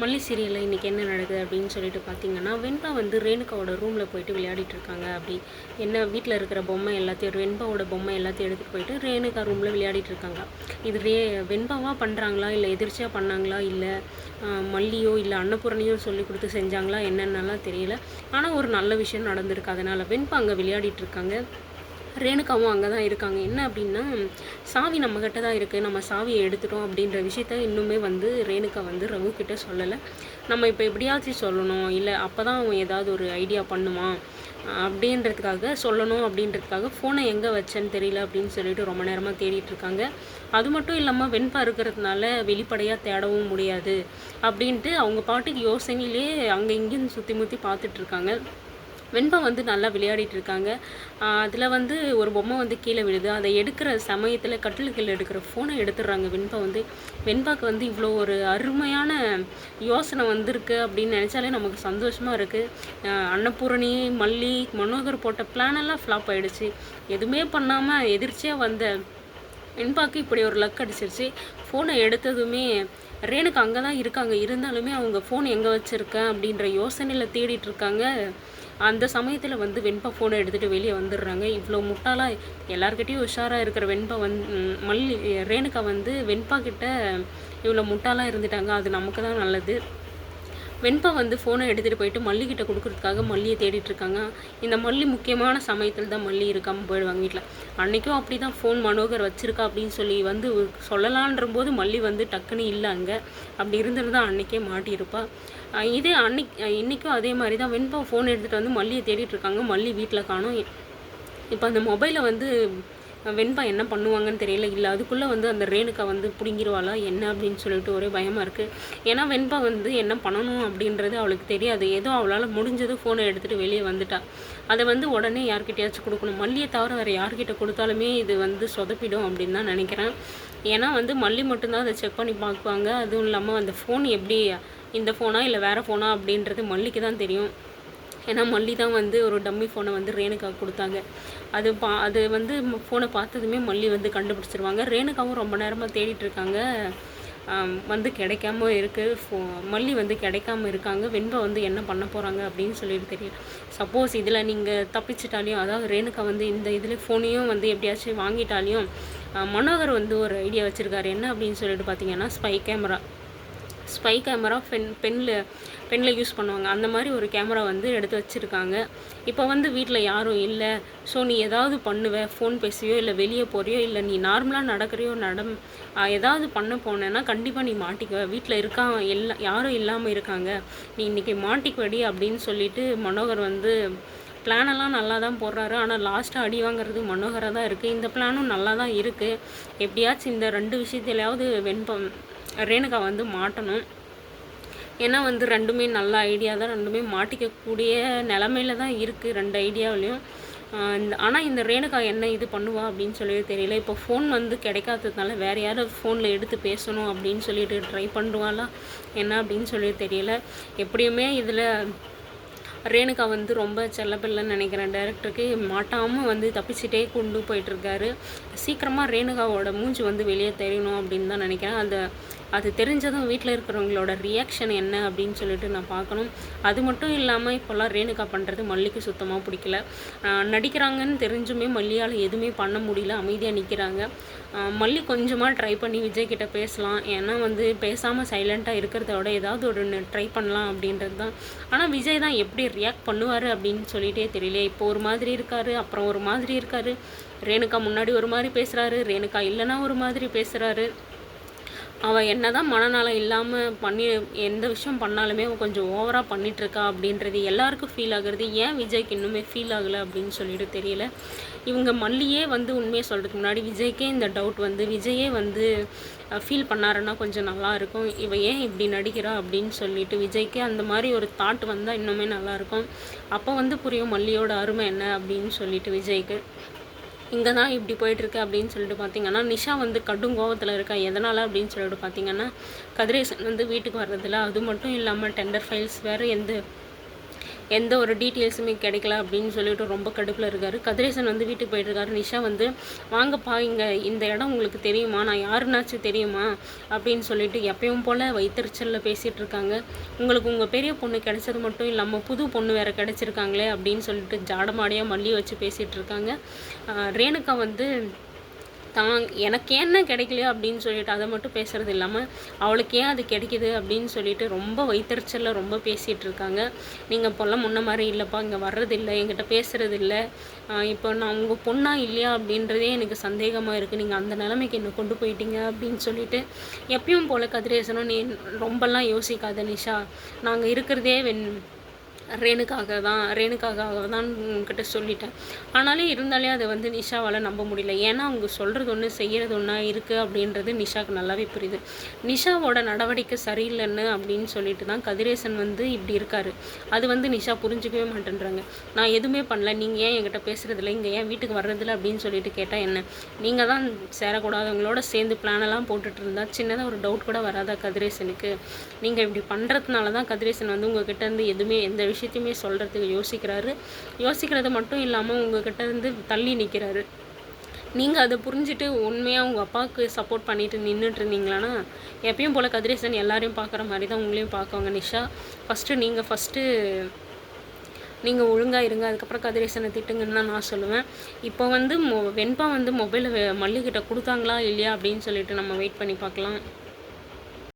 மல்லி சீரியலில் இன்றைக்கி என்ன நடக்குது அப்படின்னு சொல்லிட்டு பார்த்தீங்கன்னா வெண்பா வந்து ரேணுகாவோட ரூமில் போயிட்டு விளையாடிட்டு இருக்காங்க. அப்படி என்ன வீட்டில் இருக்கிற பொம்மை எல்லாத்தையும் வெண்பாவோட பொம்மை எல்லாத்தையும் எடுத்துகிட்டு போயிட்டு ரேணுகா ரூமில் விளையாடிட்டு இருக்காங்க. இது ரே வெண்பாவாக பண்ணுறாங்களா இல்லை எதிர்ச்சியாக பண்ணாங்களா இல்லை மல்லியோ இல்லை அன்னபூரணியோ சொல்லி கொடுத்து செஞ்சாங்களா என்னென்னலாம் தெரியல. ஆனால் ஒரு நல்ல விஷயம் நடந்திருக்கு. அதனால் வெண்பா அங்கே விளையாடிட்டு இருக்காங்க. ரேணுகாவும் அங்கே தான் இருக்காங்க. என்ன அப்படின்னா சாவி நம்மக்கிட்ட தான் இருக்குது நம்ம சாவியை எடுத்துட்டோம் அப்படின்ற விஷயத்த இன்னுமே வந்து ரேணுகா வந்து ரகு கிட்ட சொல்லலை. நம்ம இப்போ எப்படியாச்சும் சொல்லணும். இல்லை அப்போ தான் அவன் ஏதாவது ஒரு ஐடியா பண்ணுமா அப்படின்றதுக்காக சொல்லணும் அப்படின்றதுக்காக ஃபோனை எங்கே வச்சேன்னு தெரியல அப்படின்னு சொல்லிட்டு ரொம்ப நேரமாக தேடிட்டு இருக்காங்க. அது மட்டும் இல்லாமல் வெண்பா இருக்கிறதுனால வெளிப்படையாக தேடவும் முடியாது. அப்படின்ட்டு அவங்க பாட்டுக்கு யோசனையிலே அங்கே இங்கேயும் சுற்றி முற்றி பார்த்துட்ருக்காங்க வெண்பா வந்து நல்லா விளையாடிட்டு இருக்காங்க அதில் வந்து ஒரு பொம்மை வந்து கீழே விழுது. அதை எடுக்கிற சமயத்தில் கட்டில் கீழே எடுக்கிற ஃபோனை எடுத்துடுறாங்க வெண்பா வந்து. வெண்பாக்கு வந்து இவ்வளோ ஒரு அருமையான யோசனை வந்திருக்கு அப்படின்னு நினச்சாலே நமக்கு சந்தோஷமாக இருக்குது அன்னபூரணி மல்லி மனோகர் போட்ட பிளானெல்லாம் ஃப்ளாப் ஆகிடுச்சு எதுவுமே பண்ணாமல் எதிர்ச்சியாக வந்த வெண்பாக்கு இப்படி ஒரு லக் அடிச்சிருச்சு. ஃபோனை எடுத்ததுமே ரேணுக்கு அங்கே தான் இருக்காங்க. இருந்தாலுமே அவங்க ஃபோன் எங்கே வச்சுருக்கேன் அப்படின்ற யோசனையில் தேடிட்டு இருக்காங்க அந்த சமயத்தில் வந்து வெண்பா ஃபோனை எடுத்துகிட்டு வெளியே வந்துடுறாங்க. இவ்வளோ முட்டாளா எல்லாருக்கிட்டேயும் உஷாராக இருக்கிற வெண்பா வந் மல்லி ரேணுகா வந்து வெண்பா கிட்ட இவ்வளோ முட்டாளாக இருந்துட்டாங்க. அது நமக்கு தான் நல்லது. வெண்பா வந்து ஃபோனை எடுத்துகிட்டு போயிட்டு மல்லிக்கிட்ட கொடுக்குறதுக்காக கொடுக்கறதுக்காக மல்லியை தேடிட்டு இருக்காங்க. இந்த மல்லி முக்கியமான சமயத்தில் தான் மல்லி இருக்காமல் போயிடுவாங்க வீட்டில் அன்றைக்கும் அப்படி தான் ஃபோன் மனோகர் வச்சுருக்கா அப்படின்னு சொல்லி வந்து சொல்லலான்ற போது மல்லி வந்து டக்குன்னு இல்லை அங்கே. அப்படி இருந்திருந்தால் அன்றைக்கே மாட்டியிருப்பாள் இதே அன்னைக்கு இன்றைக்கும் அதே மாதிரி தான் வெண்பா ஃபோன் எடுத்துகிட்டு வந்து மல்லியை தேடிட்டு இருக்காங்க. மல்லி வீட்டில் காணும். இப்போ அந்த மொபைலை வந்து வெண்பா என்ன பண்ணுவாங்கன்னு தெரியல. இல்லை அதுக்குள்ளே வந்து அந்த ரேணுக்கா வந்து பிடுங்கிடுவாளா என்ன அப்படின்னு சொல்லிட்டு ஒரே பயமாக இருக்குது ஏன்னா வெண்பா வந்து என்ன பண்ணணும் அப்படின்றது அவளுக்கு தெரியாது. ஏதோ அவளால் முடிஞ்சது ஃபோனை எடுத்துகிட்டு வெளியே வந்துட்டா. அதை வந்து உடனே யார்கிட்டயாச்சும் கொடுக்கணும். மல்லியை தவிர வேறு யார்கிட்ட கொடுத்தாலுமே இது வந்து சொதப்பிடும் அப்படின்னு தான் நினைக்கிறேன். ஏன்னா வந்து மல்லி மட்டும்தான் அதை செக் பண்ணி பார்ப்பாங்க அதுவும் இல்லாமல் அந்த ஃபோன் எப்படி இந்த ஃபோனா இல்லை வேறு ஃபோனா அப்படின்றது மல்லிக்கு தான் தெரியும். ஏன்னா மல்லி தான் வந்து ஒரு டம்மி ஃபோனை வந்து ரேணுகா கொடுத்தாங்க. அது பா அது வந்து ஃபோனை பார்த்ததுமே மல்லி வந்து கண்டுபிடிச்சிருவாங்க. ரேணுகாவும் ரொம்ப நேரமாக தேடிட்டு இருக்காங்க. வந்து கிடைக்காம இருக்குது ஃபோ மல்லி வந்து கிடைக்காம இருக்காங்க. வெண்பா வந்து என்ன பண்ண போகிறாங்க அப்படின்னு சொல்லிட்டு தெரியல. சப்போஸ் இதில் நீங்கள் தப்பிச்சிட்டாலையும் அதாவது ரேணுகா வந்து இந்த இதில் ஃபோனையும் வந்து எப்படியாச்சும் வாங்கிட்டாலையும் மனோகர் வந்து ஒரு ஐடியா வச்சுருக்காரு. என்ன அப்படின்னு சொல்லிட்டு பார்த்தீங்கன்னா spy camera spy camera pen பெனில் பெனில் யூஸ் பண்ணுவாங்க. அந்த மாதிரி ஒரு கேமரா வந்து எடுத்து வச்சுருக்காங்க. இப்போ வந்து வீட்டில் யாரும் இல்லை. ஸோ நீ ஏதாவது பண்ணுவ ஃபோன் பேசியோ இல்லை வெளியே போகிறியோ இல்லை நீ நார்மலாக நடக்கிறியோ நடம் ஏதாவது பண்ண போனேன்னா கண்டிப்பாக நீ மாட்டிக்குவ. வீட்டில் இருக்கா எல்லா யாரும் இல்லாமல் இருக்காங்க. நீ இன்றைக்கி மாட்டிக்குவடி அப்படின்னு சொல்லிட்டு மனோகர் வந்து பிளானெல்லாம் நல்லா தான் போடுறாரு. ஆனால் லாஸ்ட்டாக அடி வாங்குறது மனோகராக தான் இருக்குது இந்த பிளானும் நல்லா தான் இருக்குது எப்படியாச்சும் இந்த ரெண்டு விஷயத்துலையாவது வெண்பம் ரேணுகா வந்து மாட்டணும். ஏன்னா வந்து ரெண்டுமே நல்ல ஐடியா தான் ரெண்டுமே மாட்டிக்கக்கூடிய நிலமையில தான் இருக்குது ரெண்டு ஐடியாவிலையும் ஆனால் இந்த ரேணுகா என்ன இது பண்ணுவா அப்படின்னு சொல்லி தெரியல. இப்போ ஃபோன் வந்து கிடைக்காததுனால வேறு யாரும் ஃபோனில் எடுத்து பேசணும் அப்படின்னு சொல்லிட்டு ட்ரை பண்ணுவாளா? என்ன அப்படின்னு சொல்லி தெரியல. எப்படியுமே இதில் ரேணுகா வந்து ரொம்ப செல்லப்பில்லைன்னு நினைக்கிறேன். டேரக்டருக்கு மாட்டாமல் வந்து தப்பிச்சிட்டே கொண்டு போயிட்டுருக்காரு. சீக்கிரமாக ரேணுகாவோட மூஞ்சி வந்து வெளியே தெரியணும் அப்படின்னு தான் நினைக்கிறேன். அந்த அது தெரிஞ்சதும் வீட்டில் இருக்கிறவங்களோட ரியாக்ஷன் என்ன அப்படின்னு சொல்லிட்டு நான் பார்க்கணும். அது மட்டும் இல்லாமல் இப்போல்லாம் ரேணுகா பண்ணுறது மல்லிக்கு சுத்தமாக பிடிக்கல. நடிக்கிறாங்கன்னு தெரிஞ்சுமே மல்லியால் எதுவுமே பண்ண முடியல. அமைதியாக நிற்கிறாங்க மல்லி கொஞ்சமாக ட்ரை பண்ணி விஜய் கிட்ட பேசலாம். ஏன்னா வந்து பேசாமல் சைலண்ட்டாக இருக்கிறத விட ஏதாவது ஒரு ட்ரை பண்ணலாம் அப்படின்றது தான். ஆனால் விஜய் தான் எப்படி ரியாக்ட் பண்ணுவார் அப்படின்னு சொல்லிட்டே தெரியல இப்போ ஒரு மாதிரி இருக்காரு அப்புறம் ஒரு மாதிரி இருக்காரு. ரேணுகா முன்னாடி ஒரு மாதிரி பேசுகிறாரு ரேணுகா இல்லைன்னா ஒரு மாதிரி பேசுகிறாரு அவள் என்னதான் மனநலம் இல்லாமல் பண்ணி எந்த விஷயம் பண்ணாலுமே அவள் கொஞ்சம் ஓவராக பண்ணிகிட்ருக்கா அப்படின்றது எல்லாருக்கும் ஃபீல் ஆகுறது. ஏன் விஜய்க்கு இன்னுமே ஃபீல் ஆகலை அப்படின்னு சொல்லிட்டு தெரியல. இவங்க மல்லியே வந்து உண்மையை சொல்கிறதுக்கு முன்னாடி விஜய்க்கே இந்த டவுட் வந்து விஜயே வந்து ஃபீல் பண்ணாருன்னா கொஞ்சம் நல்லாயிருக்கும் இவ ஏன் இப்படி நடிக்கிறா அப்படின்னு சொல்லிட்டு விஜய்க்கு அந்த மாதிரி ஒரு தாட் வந்தால் இன்னுமே நல்லாயிருக்கும் அப்போ வந்து புரியும் மல்லியோட அருமை என்ன அப்படின்னு சொல்லிட்டு விஜய்க்கு. இங்கே தான் இப்படி போயிட்டுருக்கு அப்படின்னு சொல்லிட்டு பார்த்தீங்கன்னா நிஷா வந்து கடும் கோவத்தில் இருக்கா எதனால் அப்படின்னு சொல்லிட்டு பார்த்தீங்கன்னா கதிரேசன் வந்து வீட்டுக்கு வர்றதில்ல அது மட்டும் இல்லாமல் டெண்டர் ஃபைல்ஸ் வேறு எந்த எந்த ஒரு டீட்டெயில்ஸுமே கிடைக்கல அப்படின்னு சொல்லிட்டு ரொம்ப கடுப்பில் இருக்காரு. கதிரேசன் வந்து வீட்டுக்கு போயிட்டுருக்காரு. நிஷா வந்து வாங்கப்பா இங்கே இந்த இடம் உங்களுக்கு தெரியுமா? நான் யாருனாச்சும் தெரியுமா? அப்படின்னு சொல்லிட்டு எப்பயும் போல் வைத்தறிச்சலில் பேசிகிட்டு இருக்காங்க. உங்களுக்கு உங்கள் பெரிய பொண்ணு கிடைச்சது மட்டும் இல்லாமல் புது பொண்ணு வேறு கிடச்சிருக்காங்களே அப்படின்னு சொல்லிட்டு ஜாடமாடியாக மல்லி வச்சு பேசிகிட்டு இருக்காங்க. ரேணுகா வந்து தான் எனக்கு என்ன கிடைக்கலையோ அப்படின்னு சொல்லிட்டு அதை மட்டும் பேசுறது இல்லாமல் அவளுக்கு ஏன் அது கிடைக்குது அப்படின்னு சொல்லிட்டு ரொம்ப வைத்தறிச்சலில் ரொம்ப பேசிகிட்டு இருக்காங்க. நீங்கள் இப்போல்லாம் முன்ன மாதிரி இல்லைப்பா இங்கே வர்றதில்லை எங்கிட்ட பேசுறது இல்லை இப்போ நான் உங்கள் பொண்ணா இல்லையா அப்படின்றதே எனக்கு சந்தேகமாக இருக்குது நீங்கள் அந்த நிலைமைக்கு என்னை கொண்டு போயிட்டீங்க அப்படின்னு சொல்லிட்டு எப்பயும் போல் கதிரேசனும் நீ ரொம்பலாம் யோசிக்காத நிஷா. நாங்கள் இருக்கிறதே வென் ரேணுக்காக தான் ரேணுக்காக தான் உங்ககிட்ட சொல்லிட்டேன். ஆனாலும் இருந்தாலே அதை வந்து நிஷாவால் நம்ப முடியல. ஏன்னா அவங்க சொல்கிறது ஒன்று செய்கிறது ஒன்றா இருக்குது அப்படின்றது நிஷாவுக்கு நல்லாவே புரியுது. நிஷாவோட நடவடிக்கை சரியில்லைன்னு அப்படின்னு சொல்லிட்டு தான் கதிரேசன் வந்து இப்படி இருக்காரு. அது வந்து நிஷா புரிஞ்சுக்கவே மாட்டேன்றாங்க. நான் எதுவுமே பண்ணல. நீங்கள் ஏன் என்கிட்ட பேசுகிறதில்ல இங்கே ஏன் வீட்டுக்கு வர்றதில்ல? அப்படின்னு சொல்லிட்டு கேட்டால் என்ன? நீங்கள் தான் சேரக்கூடாதவங்களோட சேர்ந்து பிளானெல்லாம் போட்டுட்டு இருந்தால் சின்னதாக ஒரு டவுட் கூட வராதா கதிரேசனுக்கு? நீங்கள் இப்படி பண்ணுறதுனால தான் கதிரேசன் வந்து உங்ககிட்ட இருந்து எதுவுமே எந்த விஷயம் விஷயத்தையுமே சொல்கிறதுக்கு யோசிக்கிறாரு. யோசிக்கிறது மட்டும் இல்லாமல் உங்ககிட்ட இருந்து தள்ளி நிற்கிறாரு நீங்கள் அதை புரிஞ்சுட்டு உண்மையாக உங்கள் அப்பாவுக்கு சப்போர்ட் பண்ணிட்டு நின்றுட்டு இருந்தீங்களான்னா எப்பயும் போல் கதிரேசன் எல்லாரையும் பார்க்குற மாதிரி தான் உங்களையும் பார்க்குவாங்க நிஷா. ஃபஸ்ட்டு நீங்கள் ஃபஸ்ட்டு நீங்கள் ஒழுங்காக இருங்க அதுக்கப்புறம் கதிரேசனை திட்டுங்கன்னு தான் நான் சொல்லுவேன். இப்போ வந்து மொ வெண்பா வந்து மொபைலை மல்லிகிட்ட கொடுத்தாங்களா இல்லையா அப்படின்னு சொல்லிட்டு நம்ம வெயிட் பண்ணி பார்க்கலாம்.